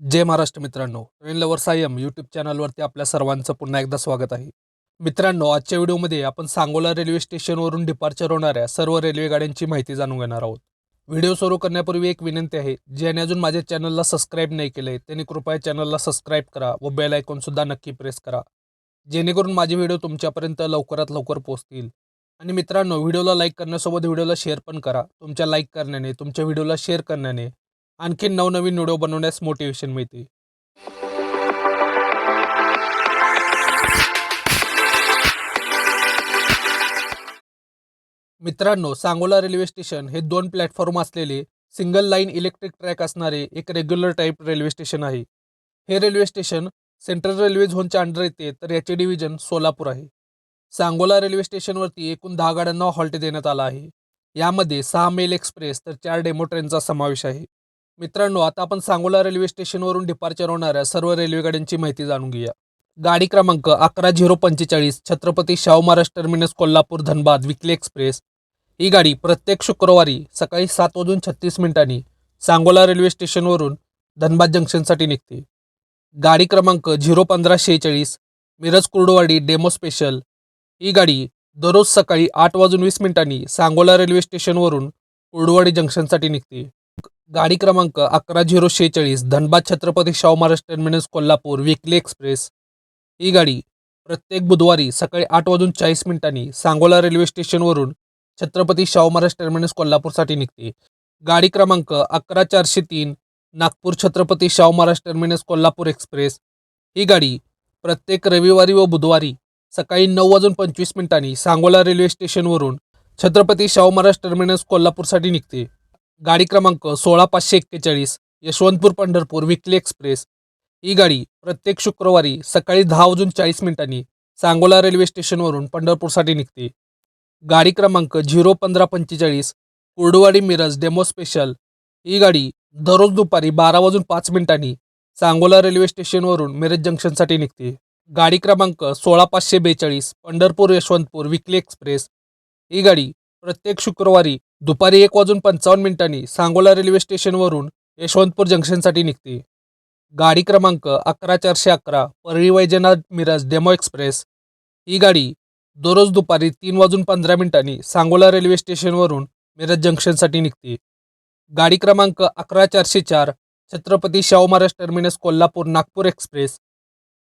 जय महाराष्ट्र मित्रांनो. Train lover Sayam YouTube चॅनलवरती आपल्या सर्वांचं पुन्हा एकदा स्वागत आहे. मित्रांनो आजच्या व्हिडिओमध्ये आपण सांगोला रेल्वे स्टेशनवरून डिपार्चर होणाऱ्या सर्व रेल्वे गाड्यांची माहिती जाणून घेणार आहोत. व्हिडिओ सुरू करण्यापूर्वी एक विनंती आहे ज्याने अजून माझ्या चॅनलला सबस्क्राईब नाही केले त्यांनी कृपया चॅनलला सबस्क्राईब करा व बेल आयकॉनसुद्धा नक्की प्रेस करा. जेणेकरून माझे व्हिडिओ तुमच्यापर्यंत लवकरात लवकर पोहोचतील. आणि मित्रांनो व्हिडिओला लाईक करण्यासोबत व्हिडिओला शेअर पण करा. तुमच्या लाईक करण्याने तुमच्या व्हिडिओला शेअर करण्याने आणखी नवनवीन व्हिडिओ बनवण्यास मोटिवेशन मिळते. मित्रांनो सांगोला रेल्वे स्टेशन हे दोन प्लॅटफॉर्म असलेले सिंगल लाईन इलेक्ट्रिक ट्रॅक असणारे एक रेग्युलर टाईप रेल्वे स्टेशन आहे. हे रेल्वे स्टेशन सेंट्रल रेल्वे झोनच्या अंडर येते तर याचे डिव्हिजन सोलापूर आहे. सांगोला रेल्वे स्टेशनवरती एकूण दहा गाड्यांना हॉल्ट देण्यात आला आहे. यामध्ये सहा मेल एक्सप्रेस तर चार डेमो ट्रेनचा समावेश आहे. मित्रांनो आता आपण सांगोला रेल्वे स्टेशनवरून डिपार्चर होणाऱ्या सर्व रेल्वे गाड्यांची माहिती जाणून घेऊया. गाडी क्रमांक अकरा झिरो पंचेचाळीस Chhatrapati Shahu Maharaj terminus Kolhapur Dhanbad weekly express. ही गाडी प्रत्येक शुक्रवारी सकाळी सात वाजून छत्तीस मिनिटांनी सांगोला रेल्वे स्टेशनवरून धनबाद जंक्शनसाठी निघते. गाडी क्रमांक झिरो पंधरा शेहेचाळीस मिरज कुर्डवाडी डेमो स्पेशल ही गाडी दररोज सकाळी आठ वाजून वीस मिनिटांनी सांगोला रेल्वे स्टेशनवरून कुर्डवाडी जंक्शनसाठी निघते. गाडी क्रमांक अकरा झिरो शेहेचाळीस Dhanbad Chhatrapati Shahu Maharaj terminus Kolhapur weekly express ही गाडी प्रत्येक बुधवारी सकाळी आठ वाजून चाळीस मिनिटांनी सांगोला रेल्वे स्टेशनवरून छत्रपती शाहू महाराज टर्मिनस कोल्हापूरसाठी निघते. गाडी क्रमांक अकरा चारशे तीन नागपूर छत्रपती शाहू महाराज टर्मिनस कोल्हापूर एक्सप्रेस ही गाडी प्रत्येक रविवारी व बुधवारी सकाळी नऊ वाजून पंचवीस मिनिटांनी सांगोला रेल्वे स्टेशनवरून छत्रपती शाहू महाराज टर्मिनस कोल्हापूरसाठी निघते. गाडी क्रमांक सोळा पाचशे एक्केचाळीस यशवंतपूर पंढरपूर विकली एक्सप्रेस. ही गाडी प्रत्येक शुक्रवारी सकाळी दहा वाजून चाळीस मिनिटांनी सांगोला रेल्वे स्टेशनवरून पंढरपूरसाठी निघते. गाडी क्रमांक झिरो पंधरा पंचेचाळीस कुर्डुवाडी मिरज डेमो स्पेशल. ही गाडी दररोज दुपारी बारा वाजून पाच मिनिटांनी सांगोला रेल्वे स्टेशनवरून मिरज जंक्शनसाठी निघते. गाडी क्रमांक सोळा पाचशे बेचाळीस पंढरपूर यशवंतपूर विकली एक्सप्रेस. ही गाडी प्रत्येक शुक्रवारी दुपारी एक वाजून पंचावन्न मिनिटांनी सांगोला रेल्वे स्टेशनवरून यशवंतपूर जंक्शनसाठी निघते. गाडी क्रमांक अकरा चारशे अकरा परळी वैजनाथ मिरज डेमो एक्सप्रेस. ही गाडी दररोज दुपारी तीन वाजून पंधरा मिनिटांनी सांगोला रेल्वे स्टेशनवरून मिरज जंक्शनसाठी निघते. गाडी क्रमांक अकरा चारशे चार छत्रपती शाहू महाराज टर्मिनस कोल्हापूर नागपूर एक्सप्रेस.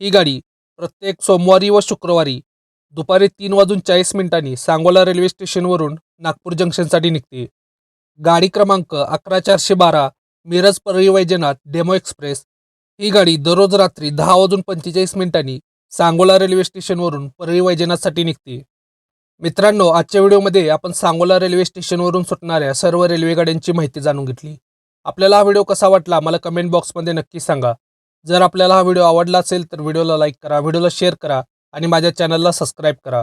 ही गाडी प्रत्येक सोमवारी व शुक्रवारी दुपारी तीन वाजून चाळीस मिनिटांनी सांगोला रेल्वे स्टेशनवरून नागपूर जंक्शनसाठी निघते. गाडी क्रमांक अकरा चारशे बारा मिरज परळी वैजनाथ डेमो एक्सप्रेस. ही गाडी दररोज रात्री दहा वाजून पंचेचाळीस मिनिटांनी सांगोला रेल्वे स्टेशनवरून परळी वैजनाथसाठी निघते. मित्रांनो आजच्या व्हिडिओमध्ये आपण सांगोला रेल्वे स्टेशनवरून सुटणाऱ्या सर्व रेल्वे गाड्यांची माहिती जाणून घेतली. आपल्याला हा व्हिडिओ कसा वाटला मला कमेंट बॉक्समध्ये नक्की सांगा. जर आपल्याला हा व्हिडिओ आवडला असेल तर व्हिडिओला लाईक करा व्हिडिओला शेअर करा आणि माझ्या चॅनलला सबस्क्राईब करा.